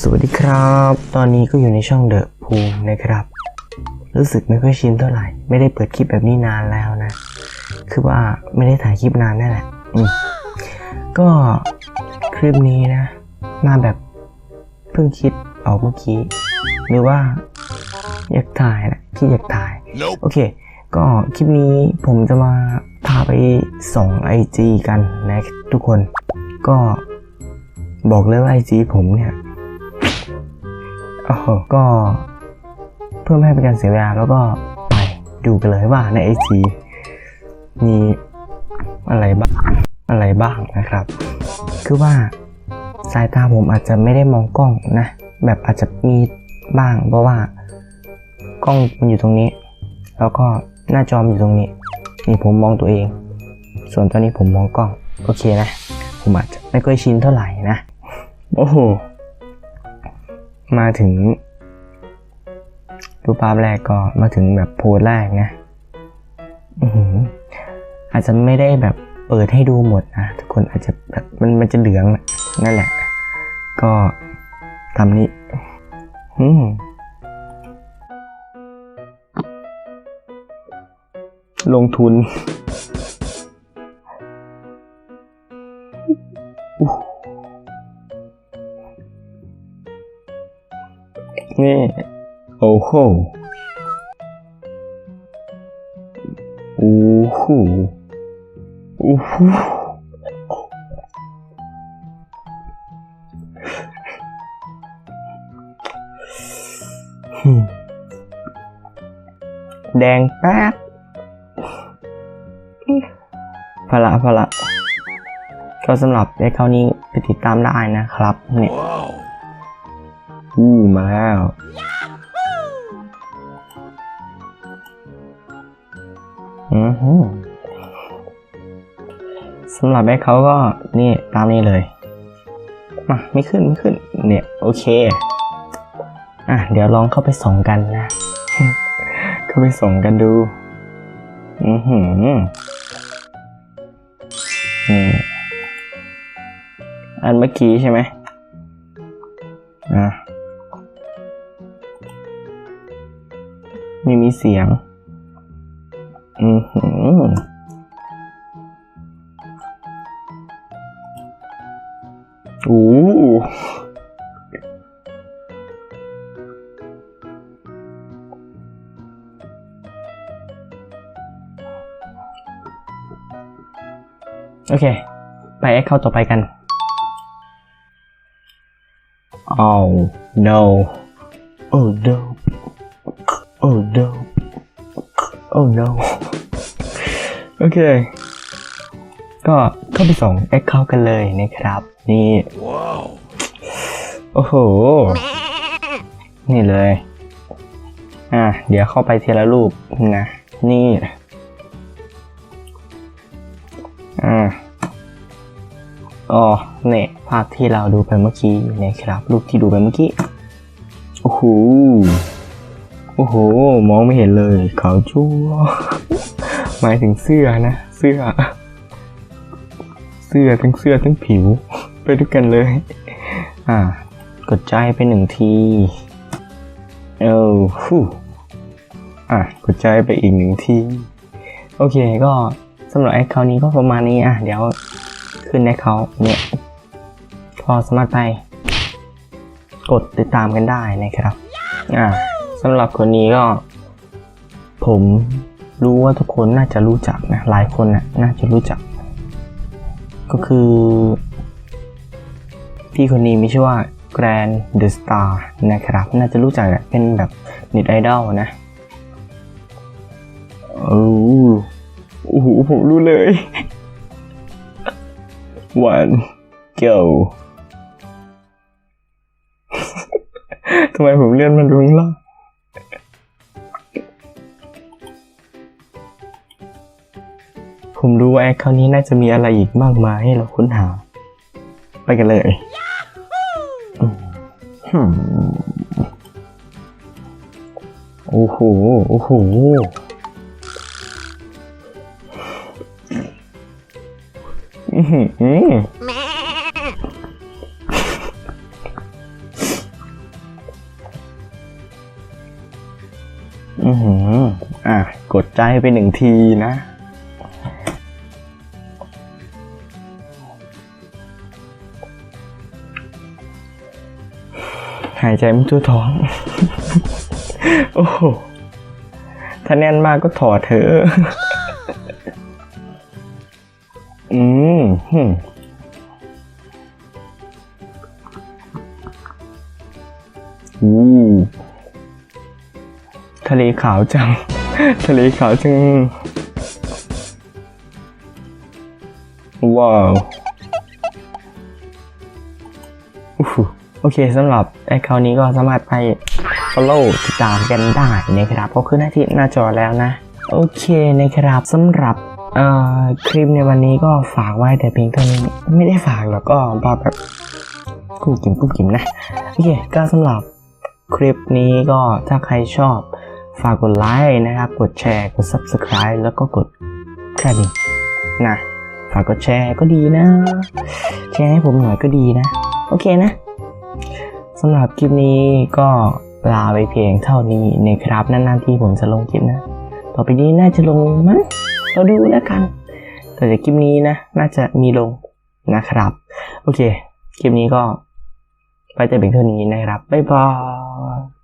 สวัสดีครับ ตอนนี้ก็อยู่ในช่องเดอะภูมินะครับ รู้สึกไม่ค่อยชินเท่าไหร่ ไม่ได้เปิดคลิปแบบนี้นานแล้วนะ คือว่าไม่ได้ถ่ายคลิปนานนั่นแหละอืมก็คลิปนี้นะ มาแบบเพิ่งคิดออกเมื่อกี้ หรือว่าอยากถ่ายนะที่อยากถ่าย Nope. โอเค ก็คลิปนี้ผมจะมาพาไปส่อง IG กันนะทุกคน ก็บอกเลยว่า IG ผมเนี่ย โอ้โหก็เพื่อไม่ให้เป็นการเสียเวลาแล้วก็ไปดูกันเลยว่าใน IG มีอะไรบ้างอะไรบ้างนะครับ คือว่าสายตาผมอาจจะไม่ได้มองกล้องนะ แบบอาจจะมีบ้าง เพราะว่ากล้องมันอยู่ตรงนี้ แล้วก็หน้าจอมอยู่ตรงนี้ นี่ผมมองตัวเอง ส่วนตอนนี้ผมมองกล้อง โอเคนะ ผมอาจจะไม่ค่อยชินเท่าไหร่นะ โอ้โห มาถึงรูปภาพแรกก็มาถึงแบบโพสแรกนะอาจจะไม่ได้แบบเปิดให้ดูหมดนะทุกคนอาจจะแบบมันมันจะเหลืองนั่นแหละ ก็ทำนี้อืมลงทุน นี่ โอ้โหโอ้โหโอ้โหแดงแป๊ดพละพละก็สำหรับไอ้เขานี้ไปติดตามได้นะครับ เนี่ย Wow. อู้มาแล้ว อือหือสำหรับแบ็คเขาก็ นี่ ตามนี้เลยมาไม่ขึ้น ไม่ขึ้น เนี่ย โอเค อะ เดี๋ยวลองเข้าไปส่องกันนะ เข้าไปส่องกันดู อือหือนี่อันเมื่อกี้ใช่ไหมอะ ไม่มีเสียง อือหือโอ้โอเค ไปแอคเข้าต่อไปกัน Oh no Oh no Oh no Oh no โอเค ก็เข้าไปส่งแอคเคาท์กันเลยนะครับ นี่ Wow. โอ้โห นี่เลย อะ เดี๋ยวเข้าไปทีละรูปนะ นี่ อ่าอ๋อเนี่ยภาพที่เราดูไปเมื่อกี้นะครับ รูปที่ดูไปเมื่อกี้ โอ้โห โอ้โห มองไม่เห็นเลยขาวจั่ว หมายถึงเสื้อนะ เสื้อ เสื้อทั้งเสื้อทั้งผิว ไปด้วยกันเลย อ่า กดใจไปหนึ่งที เออฟูอะ กดใจไปอีกหนึ่งที โอเคก็สำหรับแอคเคาท์นี้ก็ประมาณนี้อะ เดี๋ยวขึ้นแอคเคาท์เนี่ยพอสามารถไป กดติดตามกันได้นะครับ อ่า สำหรับคนนี้ก็ ผมรู้ว่าทุกคนน่าจะรู้จักนะ หลายคนนะน่าจะรู้จัก ก็คือ พี่คนนี้มีชื่อว่า Grand The Star นะครับ น่าจะรู้จักอะเป็นแบบเน็ตไอดอลนะโอ้โอ้โหผมรู้เลย one go ทำไมผมเลื่อนมันดูงล่าง ผมรู้ว่าแอคเคาท์นี้น่าจะมีอะไรอีกมากมายให้เราค้นหา ไปกันเลยโอ้โห โอ้โห อืมอืมอะ กดใจไปหนึ่งทีนะ หายใจไม่ทั่วท้อง โอ้โห ถ้าแน่นมากก็ถอดเถอะ อืมหึอู้ทะเลขาวจัง ทะเลขาวจัง ว้าว โอเคสำหรับไอคราวนี้ก็สามารถไป follow ติดตามกันได้นะครับก็ขึ้นหน้าที่หน้าจอแล้วนะ โอเคนะครับสำหรับเอ่อคลิปในวันนี้ก็ฝากไว้แต่เพียงเท่านี้ไม่ได้ฝากหรอกก็มาแบบกุ้มกิ่มกุ้มกิ่มนะ โอเค ก็สำหรับคลิปนี้ก็ถ้าใครชอบ ฝากกดไลค์นะครับ กดแชร์ กด subscribe แล้วก็กดกระดิ่งนะ ฝากกดแชร์ก็ดีนะ แชร์ให้ผมหน่อยก็ดีนะ โอเคนะ สำหรับคลิปนี้ก็ลาไปเพียงเท่านี้นะครับนานๆที่ผมจะลงคลิปนะ ต่อไปนี้น่าจะลงมั้งเราดูแล้วกัน แต่จากคลิปนี้นะ น่าจะมีลงนะครับ โอเค คลิปนี้ก็ไปแต่เพียงเท่านี้นะครับ บ๊ายบาย